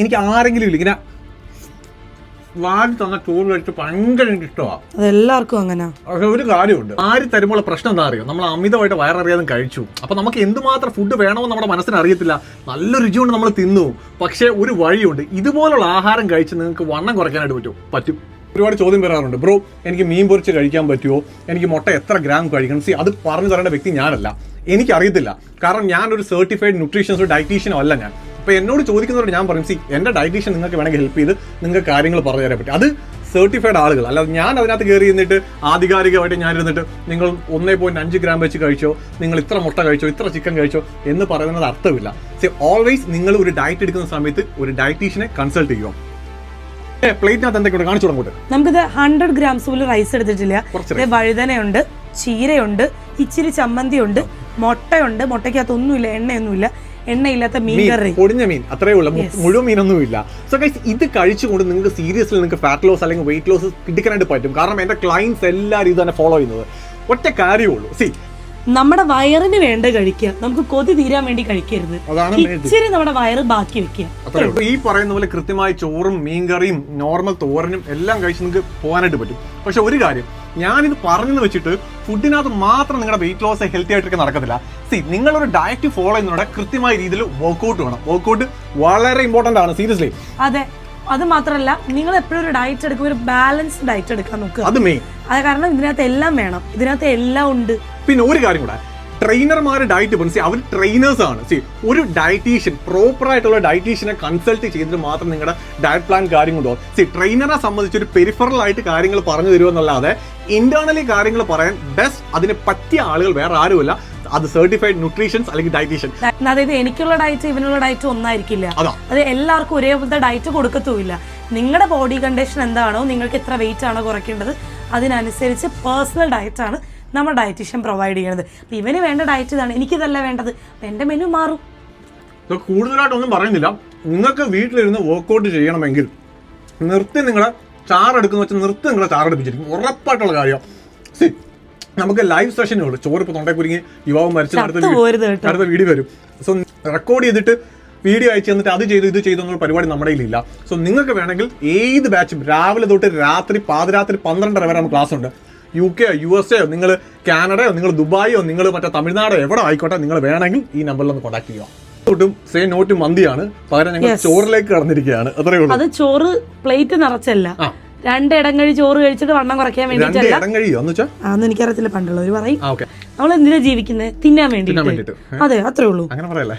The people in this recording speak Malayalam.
എനിക്ക് ആരെങ്കിലും ഇല്ല. ഇങ്ങനെ വാടി തന്ന ചോറ് കഴിച്ച് ഭയങ്കര എനിക്ക് ഇഷ്ടമാണ് അതെല്ലാവർക്കും അങ്ങനെ. പക്ഷെ ഒരു കാര്യമുണ്ട്. ആര് തരുമ്പോൾ പ്രശ്നം എന്താ അറിയോ? നമ്മൾ അമിതമായിട്ട് വയററിയാതെ കഴിച്ചു. അപ്പൊ നമുക്ക് എന്തുമാത്രം ഫുഡ് വേണമെന്ന് നമ്മുടെ മനസ്സിന് അറിയത്തില്ല. നല്ല രുചിയുണ്ട് നമ്മൾ തിന്നു. പക്ഷേ ഒരു വഴിയുണ്ട്. ഇതുപോലുള്ള ആഹാരം കഴിച്ച് നിങ്ങൾക്ക് വണ്ണം കുറയ്ക്കാനായിട്ട് പറ്റും പറ്റും. ഒരുപാട് ചോദ്യം വരാറുണ്ട്. ബ്രോ എനിക്ക് മീൻ പൊരിച്ച് കഴിക്കാൻ പറ്റുമോ? എനിക്ക് മുട്ട എത്ര ഗ്രാം കഴിക്കണം? സി അത് പറഞ്ഞു തരേണ്ട വ്യക്തി ഞാനല്ല. എനിക്കറിയത്തില്ല. കാരണം ഞാനൊരു സർട്ടിഫൈഡ് ന്യൂട്രീഷൻസോ ഡയറ്റീഷ്യനോ അല്ല ഞാൻ. അപ്പോൾ എന്നോട് ചോദിക്കുന്നവരോട് ഞാൻ പറയും സി എന്റെ ഡയറ്റീഷൻ നിങ്ങൾക്ക് വേണമെങ്കിൽ ഹെൽപ്പ് ചെയ്ത് നിങ്ങൾക്ക് കാര്യങ്ങൾ പറഞ്ഞു തരാൻ പറ്റും. അത് സർട്ടിഫൈഡ് ആളുകൾ. അല്ലാതെ ഞാൻ അതിനകത്ത് കയറി ഇരുന്നിട്ട് ആധികാരികമായിട്ട് ഞാൻ ഇരുന്നിട്ട് നിങ്ങൾ ഒന്നേ പോയിന്റ് അഞ്ച് ഗ്രാം വെച്ച് കഴിച്ചോ നിങ്ങൾ ഇത്ര മുട്ട കഴിച്ചോ ഇത്ര ചിക്കൻ കഴിച്ചോ എന്ന് പറയുന്നത് അർത്ഥമില്ല. സി ഓൾവേസ് നിങ്ങൾ ഒരു ഡയറ്റ് എടുക്കുന്ന സമയത്ത് ഒരു ഡയറ്റീഷ്യനെ കൺസൾട്ട് അങ്ങോട്ട്. നമുക്കിത് ഹൺഡ്രഡ് ഗ്രാംസ് പോലും റൈസ് എടുത്തിട്ടില്ല. വഴുതനയുണ്ട് ചീരയുണ്ട് ഇച്ചിരി ചമ്മന്തിയുണ്ട് മുട്ടയുണ്ട്. മുട്ടയ്ക്കകത്ത് ഒന്നുമില്ല എണ്ണയൊന്നുമില്ല. എണ്ണയില്ലാത്ത മീൻ കറി. പൊടിഞ്ഞ മീൻ. അത്രേ ഉള്ളൂ. മുഴുവൻ മീനൊന്നുമില്ല. സോ ഗൈസ് ഇത് കഴിച്ചുകൊണ്ട് നിങ്ങൾക്ക് സീരിയസ്ലി നിങ്ങൾക്ക് ഫാറ്റ് ലോസ് അല്ലെങ്കിൽ വെയിറ്റ് ലോസ് കിട്ടിക്കാനായിട്ട് പറ്റും. കാരണം എന്റെ ക്ലയൻസ് എല്ലാവരും ഇത് തന്നെ ഫോളോ ചെയ്യുന്നത്. ഒറ്റ കാര്യമുള്ളൂ സി നമ്മുടെ വയറിന് വേണ്ട കഴിക്കുക. നമുക്ക് കൊതി തീരാൻ വേണ്ടി കഴിക്കരുത്. ഇച്ചിരി നമ്മുടെ വയറ് ബാക്കി വെക്കുക. ഈ പറയുന്ന പോലെ കൃത്യമായി ചോറും മീൻകറിയും നോർമൽ തോരനും എല്ലാം കഴിച്ച് നിങ്ങൾക്ക് പോകാനായിട്ട് പറ്റും. പക്ഷെ ഒരു കാര്യം ഞാനിത് പറഞ്ഞെന്ന് വെച്ചിട്ട് ഫുഡിനകത്ത് മാത്രം നിങ്ങളുടെ വെയിറ്റ് ലോസ് ഹെൽത്തി ആയിട്ടൊക്കെ നടക്കത്തില്ല. സി നിങ്ങളൊരു ഡയറ്റ് ഫോളോ ചെയ്യുന്നതോടെ കൃത്യമായ രീതിയിൽ വർക്കൗട്ട് വേണം. വർക്കൗട്ട് വളരെ ഇമ്പോർട്ടന്റ് ആണ് സീരിയസ്ലി അതെ. അത് മാത്രമല്ല നിങ്ങൾ എപ്പോഴും ഒരു ഡയറ്റ് എടുക്കുമ്പോൾ ഒരു ബാലൻസ്ഡ് ഡയറ്റ് എടുക്കാൻ നോക്കുക. അത് മെയിൻ അത് കാരണം ഇതിനകത്ത് എല്ലാം വേണം. ഇതിനകത്ത് എല്ലാം ഉണ്ട്. പിന്നെ ഒരു കാര്യം കൂടെ. ട്രെയിനർമാർ ഡയറ്റ് പറഞ്ഞു സി അവർ ട്രെയിനേഴ്സ് ആണ്. സി ഒരു ഡയറ്റീഷ്യൻ പ്രോപ്പർ ആയിട്ടുള്ള ഡയറ്റീഷ്യനെ കൺസൾട്ട് ചെയ്തിട്ട് മാത്രം നിങ്ങളുടെ ഡയറ്റ് പ്ലാൻ കാര്യം കൊണ്ടുപോകും സി ട്രെയിനറെ സംബന്ധിച്ച് ഒരു പെരിഫറൽ ആയിട്ട് കാര്യങ്ങൾ പറഞ്ഞു തരുമെന്നല്ലാതെ ഇന്റേണലി കാര്യങ്ങൾ പറയാൻ ബെസ്റ്റ് അതിന് പറ്റിയ ആളുകൾ വേറെ ആരുമില്ല. അത് സർട്ടിഫൈഡ് ന്യൂട്രീഷൻസ് അല്ലെങ്കിൽ ഡയറ്റീഷ്യൻ അതായത് എനിക്കുള്ള ഡയറ്റ് ഇവനുള്ള ഡയറ്റ് ഒന്നായിരിക്കില്ല. അതാ. എല്ലാവർക്കും ഒരേപോലത്തെ ഡയറ്റ് കൊടുക്കത്തുമില്ല. നിങ്ങളുടെ ബോഡി കണ്ടീഷൻ എന്താണോ നിങ്ങൾക്ക് എത്ര വെയിറ്റ് ആണോ കുറയ്ക്കേണ്ടത് അതിനനുസരിച്ച് പേഴ്സണൽ ഡയറ്റ് ആണ് നമ്മുടെ ഡയറ്റീഷ്യൻ പ്രൊവൈഡ് ചെയ്യണത്. അപ്പം ഇവന് വേണ്ട ഡയറ്റ് ഇതാണ്. എനിക്കിതല്ല വേണ്ടത്. അപ്പം എന്റെ മെനു മാറും. കൂടുതലായിട്ടൊന്നും പറയുന്നില്ല. നിങ്ങൾക്ക് വീട്ടിലിരുന്ന് വർക്കൗട്ട് ചെയ്യണമെങ്കിൽ നിർത്തി നിങ്ങളെ ചാറെടുക്കുന്ന വെച്ചാൽ നിർത്തി നിങ്ങളെ ചാറെടുപ്പിച്ചിരിക്കും. ഉറപ്പായിട്ടുള്ള കാര്യം. സി നമുക്ക് ലൈവ് സെഷനേ ഉള്ളൂ. ചോറ് ഇപ്പോൾ തൊണ്ടേ കുരുങ്ങി യുവാവ് മരിച്ച അടുത്ത വീഡിയോ- അടുത്ത വീഡിയോ വരും. സോ റെക്കോർഡ് ചെയ്തിട്ട് വീഡിയോ അയച്ചു തന്നിട്ട് അത് ചെയ്തു ഇത് ചെയ്തു എന്നുള്ള പരിപാടി നമ്മുടെ ഇല്ല സോ നിങ്ങൾക്ക് വേണമെങ്കിൽ ഏത് ബാച്ചും രാവിലെ തൊട്ട് രാത്രി പാതിരാത്രി പന്ത്രണ്ടര വരെ നമുക്ക് ക്ലാസ് ഉണ്ട്. യു കെ യു എസ് എയോ നിങ്ങൾ കാനഡയോ നിങ്ങൾ ദുബായോ നിങ്ങൾ മറ്റേ തമിഴ്നാടോ എവിടെ ആയിക്കോട്ടെ നിങ്ങൾ വേണമെങ്കിൽ ഈ നമ്പറിൽ ഒന്ന് കോൺടാക്ട് ചെയ്യുക സേ നോട്ട് മന്തിയാണ്. പകരം ഞങ്ങൾ. ചോറിലേക്ക് കടന്നിരിക്കുകയാണ്. അത്രേ ഉള്ളൂ. അത് ചോറ് പ്ലേറ്റ് നിറച്ചല്ല. രണ്ട് ഇടം കഴി ചോറ് കഴിച്ചിട്ട് വണ്ണം കുറയ്ക്കാൻ വേണ്ടി വേണ്ടിയിട്ടല്ല അതൊന്നും എനിക്കറിയത്തില്ല പണ്ടുള്ളവർ പറയും. നമ്മൾ എന്തിനാ ജീവിക്കുന്നത് തിന്നാൻ വേണ്ടി വേണ്ടിയിട്ട്. അതെ അത്രേ ഉള്ളൂ. അങ്ങനെ പറയല്ലേ?